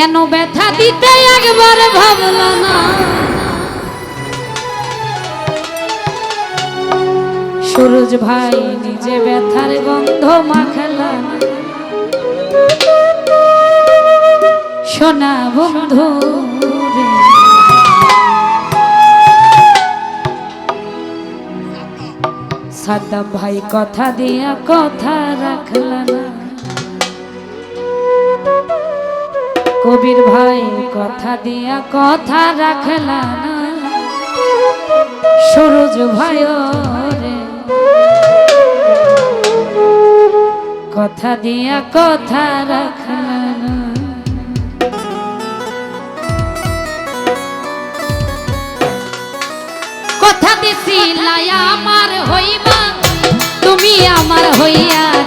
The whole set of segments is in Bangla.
কেন ব্যথা দিতে একবার ভাবল না? সুরজ ভাই নিজে ব্যথার গন্ধ মাখালা। সোনা বন্ধু সাদা ভাই কথা দিয়া কথা রাখলা না। কবির ভাই, কথা দিয়া কথা রাখলা না। সরোজ ভাই রে। কথা দিয়া কথা রাখলা না। কথা দিছি আমার হইবা, তুমি আমার হইয়া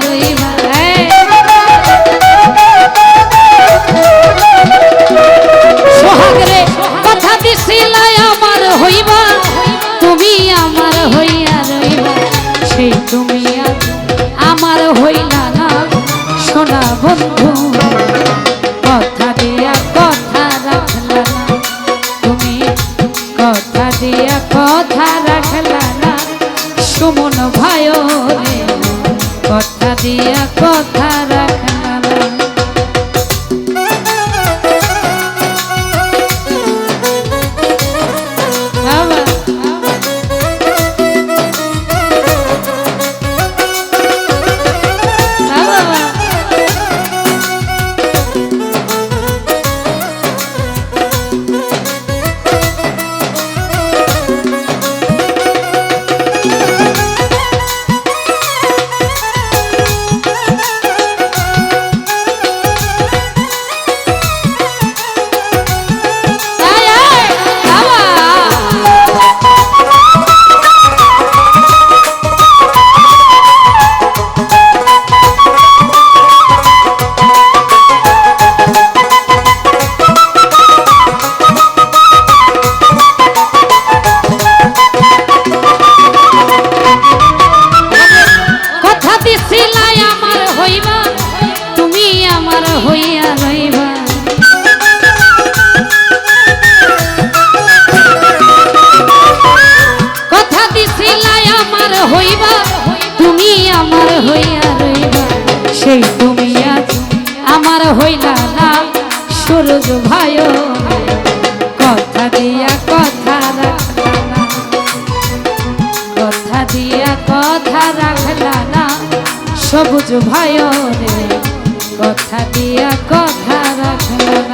বন্ধু সবুজ ভাই কথা দিয়া কথা রাখ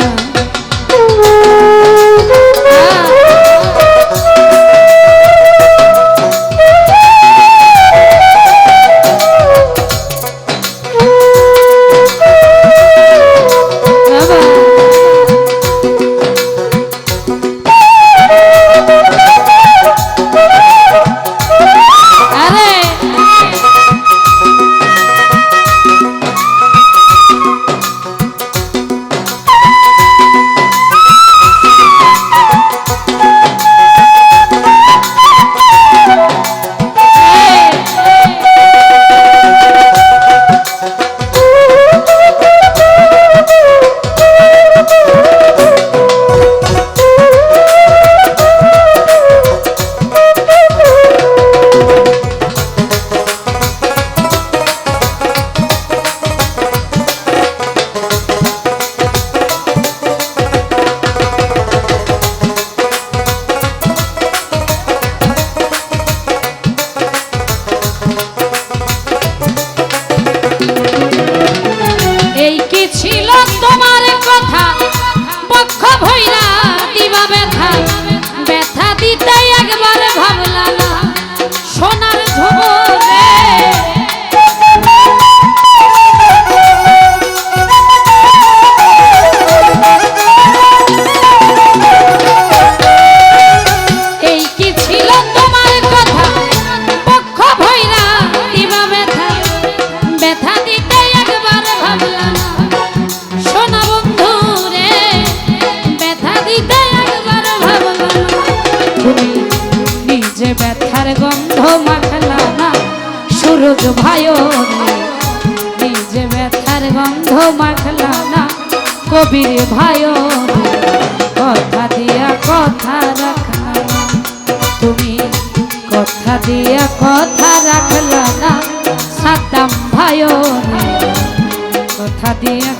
চোখ ভায়ো নিজে ব্যথার গন্ধ মাখলা না, কবির ভায়ো কথা দিয়া কথা রাখলা তুমি কথা দিয়া কথা রাখলা না সাতাম ভায়ো কথা দিয়া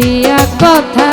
দিয়া কথা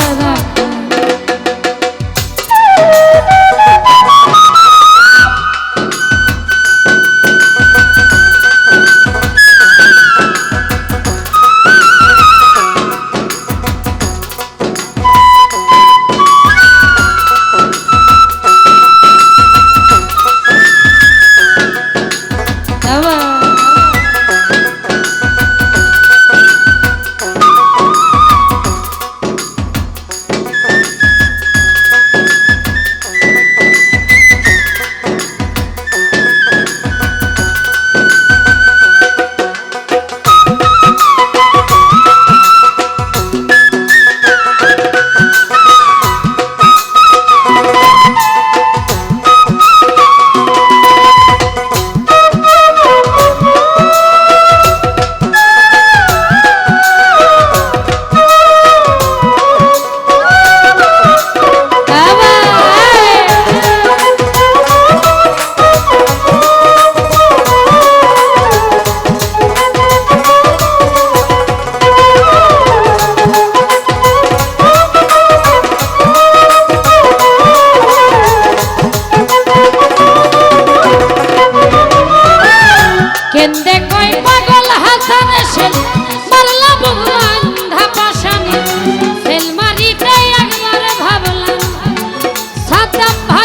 i'm papá.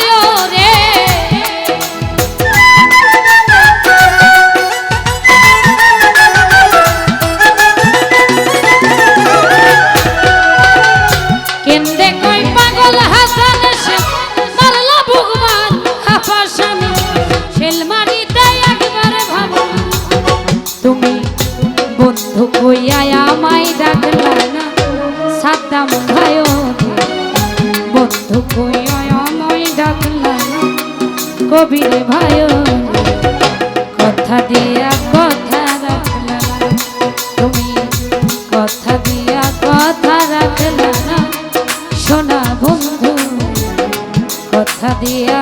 সোনা বন্ধু কথা দিয়া